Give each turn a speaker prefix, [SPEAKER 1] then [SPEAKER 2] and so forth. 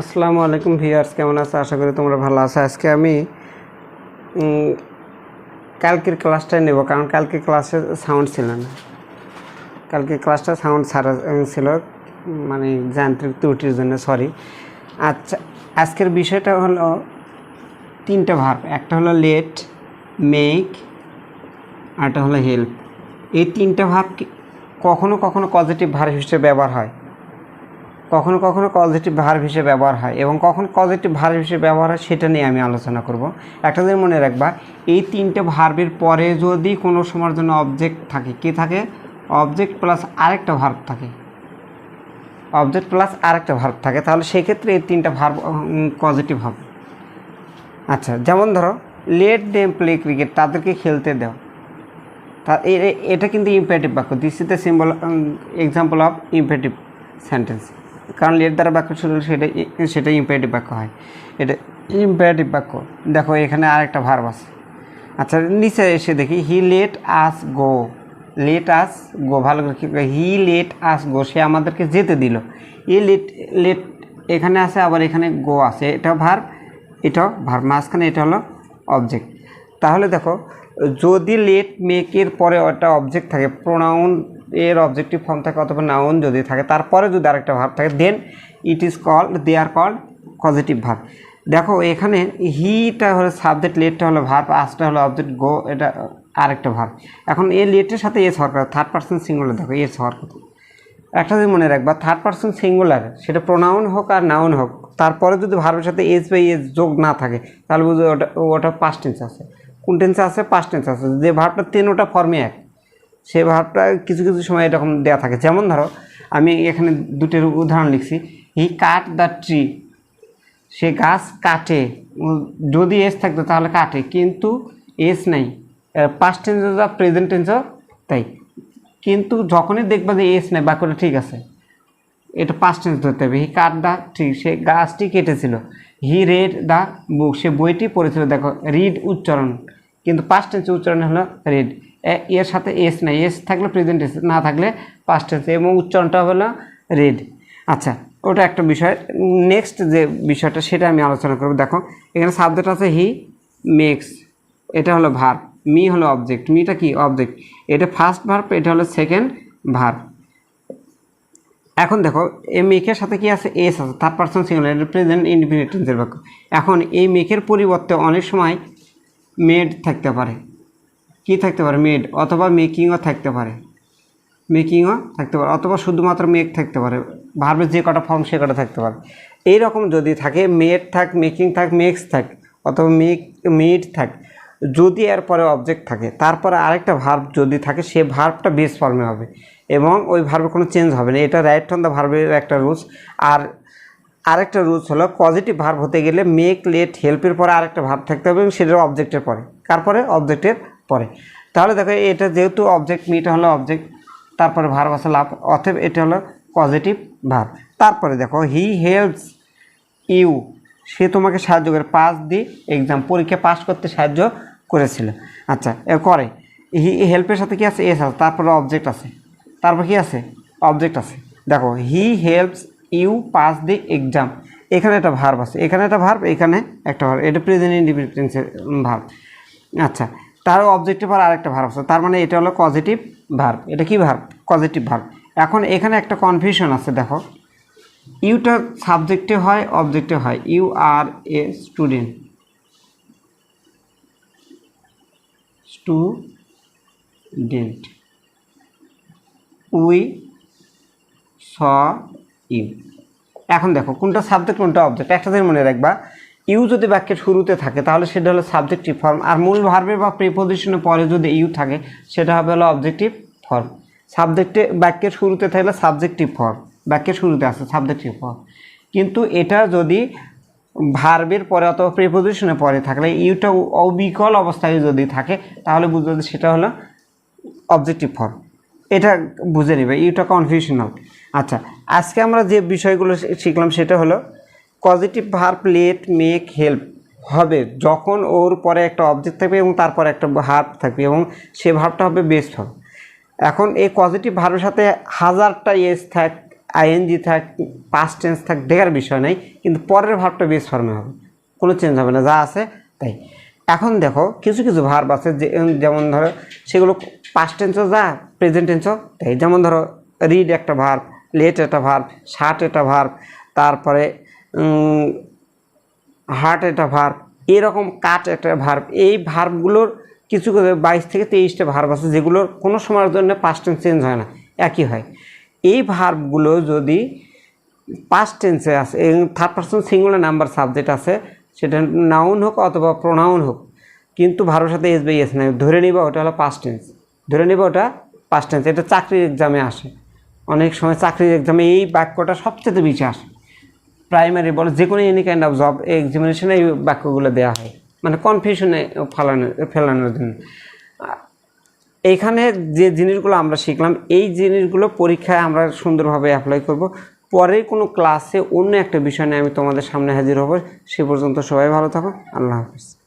[SPEAKER 1] আসসালামু আলাইকুম ভিউয়ার্স, কেমন আছো? আশা করি তোমরা ভালো আছো। আজকে আমি কালকের ক্লাসটাই নেব, কারণ কালকে ক্লাসে সাউন্ড ছিল না। কালকে ক্লাসটা সাউন্ড ছাড়া ছিল মানে যান্ত্রিক ত্রুটির জন্য সরি আচ্ছা আজকের বিষয়টা হলো তিনটা ভার্ব একটা হলো লেট মেক আরটা হলো হেল্প এই তিনটা ভার্ব কখনো কখনো পজিটিভ ভার্ব হিসেবে ব্যবহার হয়। কখনো কখনো পজিটিভ ভার্ব হিসেবে ব্যবহার হয় এবং কখন পজিটিভ ভার্ব হিসেবে ব্যবহার হয় সেটা নিয়ে আমি আলোচনা করব। একটা দিন মনে রাখবা, এই তিনটে ভার্বের পরে যদি কোনো সময়ের জন্য অবজেক্ট থাকে, কি থাকে? অবজেক্ট প্লাস আরেকটা ভার্ব থাকে। অবজেক্ট প্লাস আরেকটা ভার্ব থাকে, তাহলে সেক্ষেত্রে এই তিনটা ভার্ব পজিটিভ হবে। আচ্ছা যেমন ধরো লেট দেম প্লে ক্রিকেট তাদেরকে খেলতে দাও। তা এটা কিন্তু ইম্পারেটিভ বাক্য। This is the symbol example of imperative sentence কারণ লেট দ্বারা বাক্য শুরু সেটা সেটা ইম্পারেটিভ বাক্য হয়। এটা ইম্পারেটিভ বাক্য। দেখো, এখানে আরেকটা ভার্ব আছে। আচ্ছা নিচে এসে দেখি he let us go let us গো ভালো করে হি লেট আস গো সে আমাদেরকে যেতে দিল। এ লেট লেট এখানে আছে, আবার এখানে গো আছে। এটা ভার্ব এটাও ভার্ব মাঝখানে এটা হলো অবজেক্ট তাহলে দেখো, যদি লেট মেকের পরে একটা অবজেক্ট থাকে প্রোনাউন এর অবজেক্টিভ ফর্ম থাকে অথবা নাউন যদি থাকে, তারপরে যদি আরেকটা ভার্ব থাকে then it is called they are called positive verb দেখো, এখানে হিটা হলো সাবজেক্ট লেটটা হলো ভার্ব আসটা হলো অবজেক্ট গো এটা আরেকটা ভার্ব এখন এ লেটের সাথে এস হওয়ার থার্ড পার্সন সিঙ্গুলার দেখো এস হওয়ার একটা যদি মনে রাখবা থার্ড পার্সন সিঙ্গুলার সেটা প্রোনাউন হোক আর নাউন হোক, তারপরে যদি ভার্বের সাথে এস বাই এস যোগ না থাকে, তাহলে বুঝো ওটা ওটা পাস্ট টেন্স আছে। কোন টেন্সে আছে? পাস্ট টেন্স আছে। যে ভার্বটা তিন ওটা ফর্মে এক। সেই ভার্বটা কিছু কিছু সময় এরকম দেওয়া থাকে। যেমন ধরো, আমি এখানে দুটোর উদাহরণ লিখছি। হি কাট দ্য ট্রি। সে গাছ কাটে। যদি এস থাকতো তাহলে কাটে, কিন্তু এস নাই। পাস্ট টেন্সও যা প্রেজেন্ট টেন্সও তাই। কিন্তু যখনই দেখবা যে এস নাই, বাক্যটা ঠিক আছে, এটা পাস্ট টেন্স ধরতে হবে। হি কাট দ্য ট্রি। সে গাছটি কেটেছিল। হি রেড দ্য বুক। সে বইটি পড়েছিল, দেখো, রিড উচ্চারণ। কিন্তু পাস্ট টেন্স উচ্চারণ হলো রেড। এর সাথে এস নাই। এস থাকলে প্রেজেন্ট টেন্স না থাকলে পাস্ট টেন্স এবং উচ্চারণটা হলো রেড আচ্ছা ওটা একটা বিষয়। নেক্সট যে বিষয়টা, সেটা আমি আলোচনা করব। দেখো, এখানে সাবজেক্ট আছে হি মেক্স এটা হলো ভার্ব মি হলো অবজেক্ট মিটা কি? অবজেক্ট এটা ফার্স্ট ভার্ব এটা হলো সেকেন্ড ভার্ব এখন দেখো, এই মেকের সাথে কি আছে? এস আছে। থার্ড পার্সন এটা প্রেজেন্ট ইন্ডিপেন্ডেন্ট টেন্সের বাক্য। এখন এই মেকের পরিবর্তে অনেক সময় মেড থাকতে পারে। কি থাকতে পারে? মেড অথবা মেকিংও থাকতে পারে। মেকিংও থাকতে পারে। অথবা শুধুমাত্র মেক থাকতে পারে। ভার্বের যে কটা ফর্ম সে কটা থাকতে পারে। এই রকম যদি থাকে মেড থাক মেকিং থাক মেক্স থাক, অথবা মেক মেড থাক, যদি এর পরে অবজেক্ট থাকে, তারপরে আরেকটা ভার্ব যদি থাকে, সে ভার্বটা বেস ফর্মে হবে এবং ওই ভার্বে কোনো চেঞ্জ হবে না। এটা রাইট ফ্রম দ্য ভার্বের একটা রুলস আর আরেকটা রুলস হলো পজিটিভ ভার্ব হতে গেলে মেক লেট হেল্পের পরে আরেকটা ভার্ব থাকতে হবে এবং সেটা অবজেক্টের পরে। তারপরে অবজেক্টের পরে। তাহলে দেখো, এটা যেহেতু অবজেক্ট মিটা হলো অবজেক্ট তারপরে ভার্ব আছে লাভ, অতএব এটা হলো পজিটিভ ভার্ব তারপরে দেখো হি হেল্পস ইউ সে তোমাকে সাহায্য করে। পাস দি এক্সাম পরীক্ষা পাস করতে সাহায্য করেছিল। আচ্ছা এ করে। হি হেল্পের সাথে কি আছে? এস আছে। তারপরে অবজেক্ট আছে। তারপর কি আছে? অবজেক্ট আছে। দেখো he helps you pass the exam এখানে একটা ভার্ব আছে। এখানে একটা ভার্ব এখানে একটা ভার্ব এটা প্রেজেন্ট ইন্ডিপেন্ডেন্সের ভার্ব আচ্ছা তার অবজেক্টিভ আর আরেকটা ভার্ব আছে। তার মানে এটা হলো পজিটিভ ভার্ব এটা কি ভার্ব পজিটিভ ভার্ব এখন এখানে একটা কনফিউশন আছে, দেখো। ইউটা সাবজেক্টে হয় অবজেক্টে হয়। You are a student student we saw you এখন দেখো, কোনটা সাবজেক্ট কোনটা অবজেক্ট একটা দিন মনে রাখবা ইউ যদি বাক্যের শুরুতে থাকে, তাহলে সেটা হলো সাবজেক্টিভ ফর্ম আর মূল ভার্বের বা প্রিপোজিশনের পরে যদি ইউ থাকে, সেটা হবে হলো অবজেক্টিভ ফর্ম সাবজেক্টে বাক্যের শুরুতে থাকলে সাবজেক্টিভ ফর্ম বাক্যের শুরুতে আছে সাবজেক্টিভ ফর্ম কিন্তু এটা যদি ভার্বের পরে অথবা প্রিপোজিশনের পরে থাকলে, ইউটা অবিকল অবস্থায় যদি থাকে, তাহলে বুঝতে হবে সেটা হলো অবজেক্টিভ ফর্ম এটা বুঝে নেবে, ইউটা কনফিউশনাল আচ্ছা আজকে আমরা যে বিষয়গুলো শিখলাম, সেটা হলো positive verb let make help হবে যখন ওর পরে একটা অবজেক্ট থাকবে এবং তারপরে একটা ভার্ব থাকবে এবং সে ভার্বটা হবে বেস্ট ফর্ম এখন এই পজিটিভ ভার্বের সাথে হাজারটা এস থাক আইএনজি থাক পাস্ট টেন্স থাক, দেখার বিষয় নেই, কিন্তু পরের ভাবটা বেস ফর্মে হবে। কোনো চেঞ্জ হবে না, যা আছে তাই। এখন দেখো, কিছু কিছু ভার্ব আছে যে যেমন ধরো, সেগুলো পাস্ট টেন্সও যা প্রেজেন্ট টেন্সও তাই। যেমন ধরো রিড একটা ভার্ব লেট একটা ভার্ব শার্ট একটা ভার্ব তারপরে হার্ট একটা ভার্ব এরকম কাট একটা ভার্ব এই ভার্বগুলোর কিছু বাইশ থেকে তেইশটা ভার্ব আছে, যেগুলোর কোনো সময়ের জন্য পাস্ট টেন্স চেঞ্জ হয় না, একই হয়। এই ভার্বগুলো যদি পাস্ট টেন্সে আছে third person singular number subject আছে, সেটা নাউন হোক অথবা প্রোনাউন হোক, কিন্তু ভার্বের সাথে এস বাই এস নাই, ধরে নিবা ওটা হলো পাস্ট টেন্স ধরে নিবা ওটা পাস্ট টেন্স এটা চাকরির এক্সামে আসে। অনেক সময় চাকরির এক্সামে এই বাক্যটা সবচেয়ে বেশি আসে। প্রাইমারি বলো যে কোনো এনি কাইন্ড অফ জব এক্সামিনেশনে এই বাক্যগুলো দেওয়া হয়। মানে কনফিউশনে ফেলানো, ফেলানোর জন্য। এইখানে যে জিনিসগুলো আমরা শিখলাম, এই জিনিসগুলো পরীক্ষায় আমরা সুন্দরভাবে অ্যাপ্লাই করব। পরের কোনো ক্লাসে অন্য একটা বিষয় নিয়ে আমি তোমাদের সামনে হাজির হব। সে পর্যন্ত সবাই ভালো থাকো। আল্লাহ হাফিজ।